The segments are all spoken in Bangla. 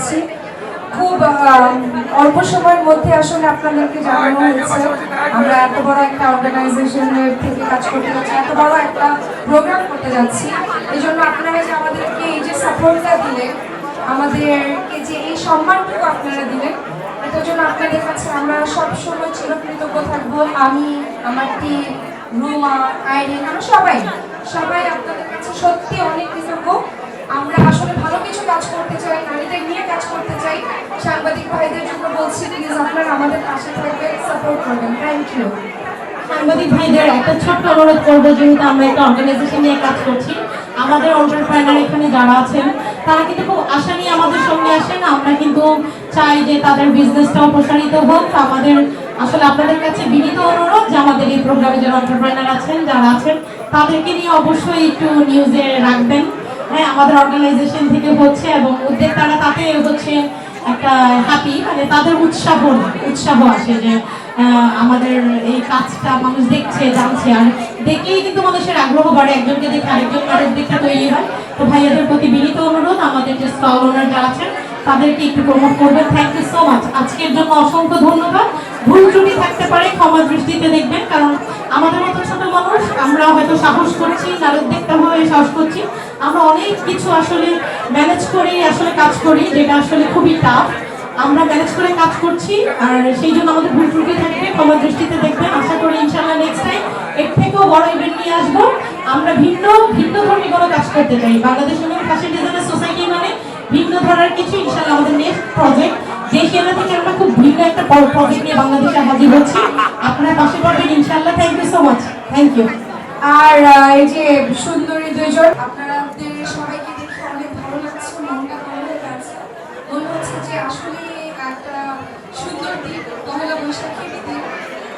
যাচ্ছি খুব অল্প সময়ের মধ্যে আসলে আপনাদেরকে জানানো হয়েছে। আমরা এত বড় একটা অর্গানাইজেশনের থেকে কাজ করতে যাচ্ছি, এত বড় একটা প্রোগ্রাম করতে যাচ্ছি। এই জন্য আপনারা যে আমাদেরকে এই যে সাপোর্টটা দিলেন, আমাদেরকে যে এই সম্মানটুকু আপনারা দিলেন, এটার জন্য আপনাদের কাছে আমরা সবসময় চিরকৃতজ্ঞ থাকব। আমি, আমার টিম রুমা, আইরিন, আমরা সবাই সবাই আপনাদের কাছে সত্যি অনেক কৃতজ্ঞ আমরা আসলে ভালো কিছু কাজ করতে চাই নারীদের নিয়ে কাজ করতে চাই সাংবাদিক ভাইদের জন্য বলছি প্লিজ সাংবাদিক ভাইদের একটা ছোট্ট অনুরোধ করব, যেহেতু আমরা একটা অর্গানাইজেশন নিয়ে কাজ করছি। আমাদের অন্টারপ্রেনার এখানে যারা আছেন, তারা কিন্তু খুব আশা নিয়ে আমাদের সঙ্গে আসেন। আমরা কিন্তু চাই যে তাদের বিজনেসটাও প্রসারিত হোক। আমাদের আসলে আপনাদের কাছে বিনীত অনুরোধ যে আমাদের এই প্রোগ্রামে যারা অন্টারপ্রেনার আছেন, যারা আছেন, তাদেরকে নিয়ে অবশ্যই একটু নিউজে রাখবেন। হ্যাঁ আমাদের অর্গানাইজেশন থেকে হচ্ছে এবং উদ্যোক্তারা তাতে হচ্ছে একটা হ্যাপি মানে তাদের উৎসাহ উৎসাহ আসে যে আমাদের এই কাজটা মানুষ দেখছে, জানছে। আর দেখলেই কিন্তু মানুষের আগ্রহ বাড়ে, একজনকে দেখে আরেকজন মানুষ দেখে তৈরি হয়। তো ভাইয়াদের প্রতি বিনীত অনুরোধ, আমাদের যে স্টল ওনার যারা আছেন, তাদেরকে একটু প্রমোট করবেন। থ্যাংক ইউ সো মাচ আজকের জন্য অসংখ্য ধন্যবাদ। ভুল ত্রুটি থাকতে পারে, ক্ষমা দৃষ্টিতে দেখবেন, কারণ আমাদের মতো ছোট মানুষ আমরা হয়তো সাহস করেছি নারদ দেখতে হয়ে সাহস করছি। আমরা অনেক কিছু আসলে ম্যানেজ করে, আসলে কাজ করি, যেটা আসলে খুবই টাফ আমরা ম্যানেজ করে কাজ করছি, আর সেই জন্য আমাদের ভুল ত্রুটি থাকবে ক্ষমা দৃষ্টিতে দেখবেন। আশা করি ইনশাল্লাহ নেক্সট টাইম এর থেকেও বড় ইভেন্ট নিয়ে আসব। আমরা ভিন্ন ভিন্ন ধর্মী কোনো কাজ করতে চাই। Bangladesh women fashion designer society মানে ভিন্ন ধরনের কিছু ইনশাল্লাহ আমাদের নেক্সট প্রজেক্ট যে সেনা থেকে আমরা খুব ভিন্ন একটা প্রজেক্ট নিয়ে বাংলাদেশে হাজির হচ্ছি। আপনার পাশে পাবেন ইনশাল্লাহ thank you so much thank you আর এই যে সুন্দরী দুইজন আপনাদের সবাইকে দেখে অনেক ভালো লাগছে, মনটা ভালো হয়ে গেছে মনে হচ্ছে যে আসলে একটা সুন্দর দিন, পহেলা বৈশাখের দিন।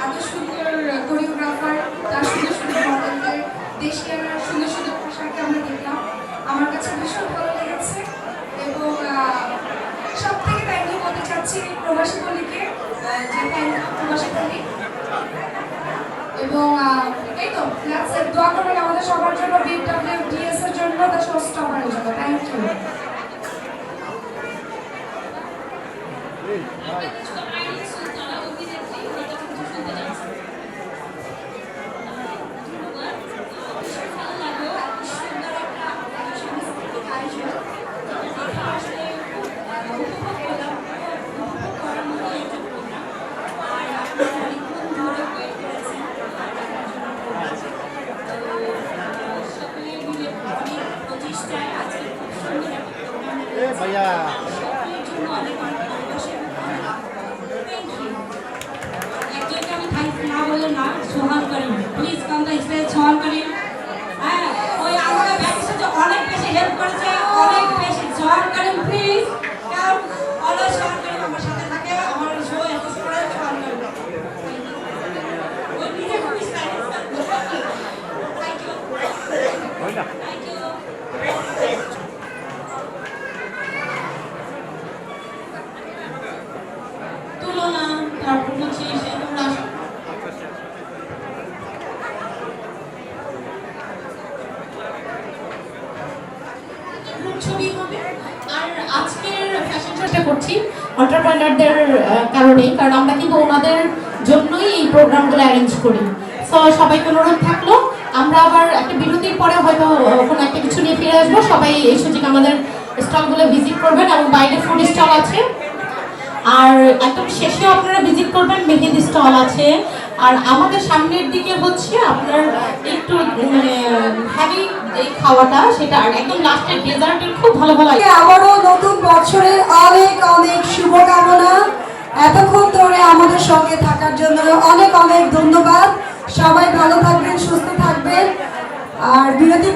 এত সুন্দর কোরিওগ্রাফার তার সুন্দর সুন্দর মডেলদের দেশে সুন্দর সুন্দর পোশাকে আমরা দেখলাম। আমার কাছে ভীষণ ভালো লেগেছে এবং সব থেকে থ্যাংক ইউ বলতে চাচ্ছি প্রবাসী কলিকে যে থ্যাংক ইউ প্রবাসী কলিক এবং এই তো আমাদের সবার জন্য বিডব্লিউডিএস এর জন্য দা শো স্টপারের জন্য। থ্যাংক না বলে না Sohan Karim please come the stage Sohan Karim হ্যাঁ ওই আমাকে ব্যাকের সাথে অনেক বেশি হেল্প করেছে অনেক বেশি সোহান করিম প্লিজ কাম অলওয়েজ সোহান করিম আমার সাথে থাকে আমার শো অ্যাসিস্ট করে সোহান করিম ওই নিজে খুব stylish thank you thank you তুলনা তারপর হচ্ছে এসে তোমরা আসো। গ্রুপ ছবি হবে আর আজকের শোটা করছি অন্টারপ্রেনারদের কারণেই। কারণ আমরা কিন্তু ওনাদের জন্যই এই প্রোগ্রামগুলো অ্যারেঞ্জ করি। সো সবাইকে অনুরোধ থাকল, আমরা আবার একটা বিরতির পরে হয়তো কোনো একটা কিছু নিয়ে ফিরে আসব। সবাই এই সুযোগ আমাদের স্টলগুলো ভিজিট করবেন এবং বাইরে ফুড স্টল আছে। আর একদম শেষেও আপনারা ভিজিট করবেন, মেহেদি স্টল আছে। আর আমাদের সামনের দিকে হচ্ছে আপনার একটু এই নতুন বছরের অনেক অনেক শুভকামনা। এতক্ষণ ধরে আমাদের সঙ্গে থাকার জন্য অনেক অনেক ধন্যবাদ। সবাই ভালো থাকবেন, সুস্থ থাকবেন। আর বিরতি